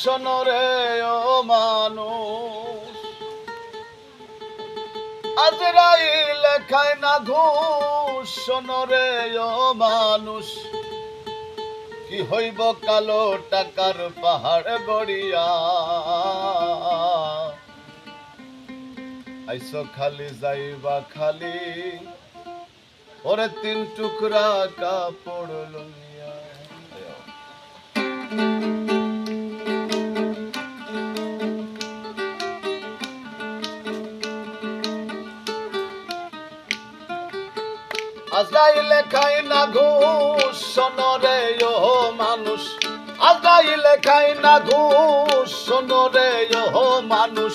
শোনরে ও মানুষ। আজরাইল খায় না ঘুষ শোনরে ও মানুষ। কি হইব কালো টাকার পাহাড় গড়িয়া। আইসো খালি যাইবা খালি, ওরে তিন টুকরা কাপড় লইয়া। আজরাইলে খাই না ঘুষ শোনরে ও মানুষ। আজরাইলে খাই না ঘুষ শোনরে ও মানুষ।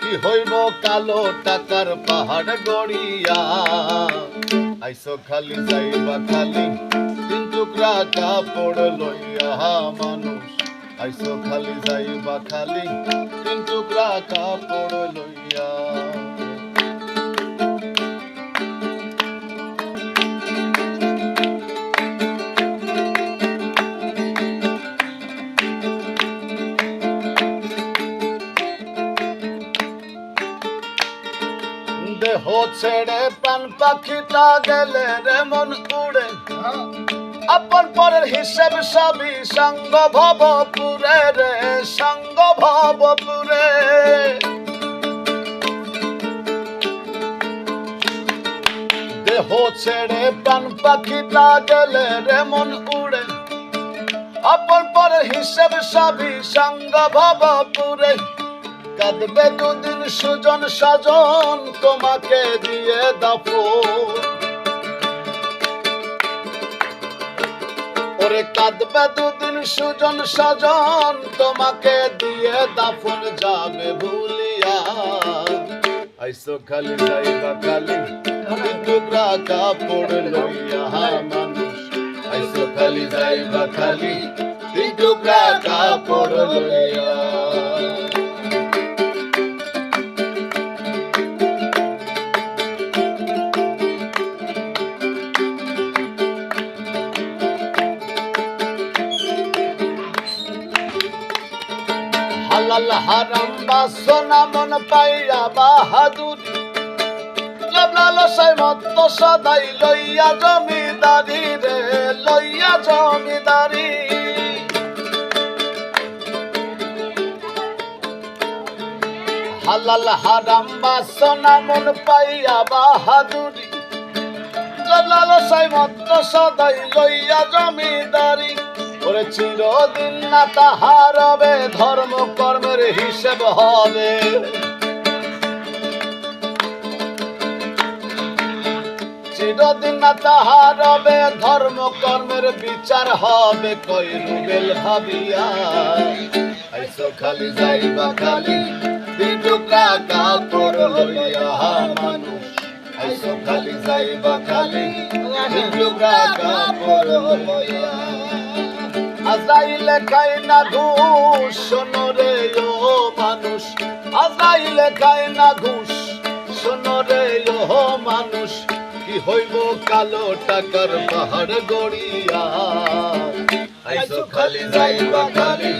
কি হইব কালো টাকার পাহাড় গড়িয়া। আইসো খালি যাইবা খালি, তিন টুকরা কাপড় লইয়া মানুষ। আইসো খালি যাইবা খালি, তিন টুকরা কাপড় লইয়া। দেহ ছেড়ে প্রাণ পাখিটা গেলে রে মন উড়ে আপন পরের হিসেব সবই সঙ্গ ভবপুরে রে সঙ্গ ভবপুরে দেহ ছেড়ে প্রাণ পাখিটা গেলে রে মন উড়ে আপন পরের হিসেব সবই সঙ্গ ভবপুরে কাঁদবে দুদিন সুজন সাজন, তোমাকে দিয়ে দাপো ওরে কাঁদবে দুদিন সুজন সাজন, তোমাকে দিয়ে দাফন যাবে ভুলিয়া। আইসো খালি যাইবা খালি, টুকরা কাপড় লইয়া মানুষ। আইসো খালি যাইবা খালি টুকরা কাপড় লইয়া। হালাল হারাম বা সোনা মন পাইয়া বাহাদুর। লালসাই মত সদাই লইয়া জমিদারি রে, লইয়া জমিদারি। হালাল হারাম বা সোনা মন পাইয়া বাহাদুরি। লালসাই মত সদাই লইয়া জমিদারি। ওরে চিরদিন না তাহার হবে, ধর্ম কর্মের হিসেব হবে। চিরদিন না তাহার হবে, ধর্ম কর্মের বিচার হবে, কই রুবেল ভাবিয়া? আইসো খালি যাইবা খালি দুটুকা কাপড় লইয়া মানুষ। আইসো খালি যাইবা খালি দুটুকা কাপড় লইয়া আজাইলে খাই না ঘুষ শোনরে ও মানুষ। আজাইলে খাই না ঘুষ শোনরে ও মানুষ। কি হইব কালো টাকার পাহাড় গড়িয়া? আইসো খালি যাইবা খালি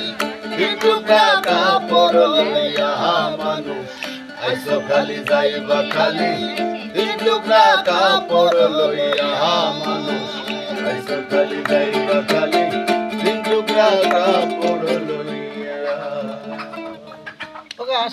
টুকরা কাপড় লইয়া মানুষ। আইসো খালি যাইবা খালি টুকরা কাপড় লইয়া মানুষ। আইসো খালি যাইবা খালি কাপড় লইয়া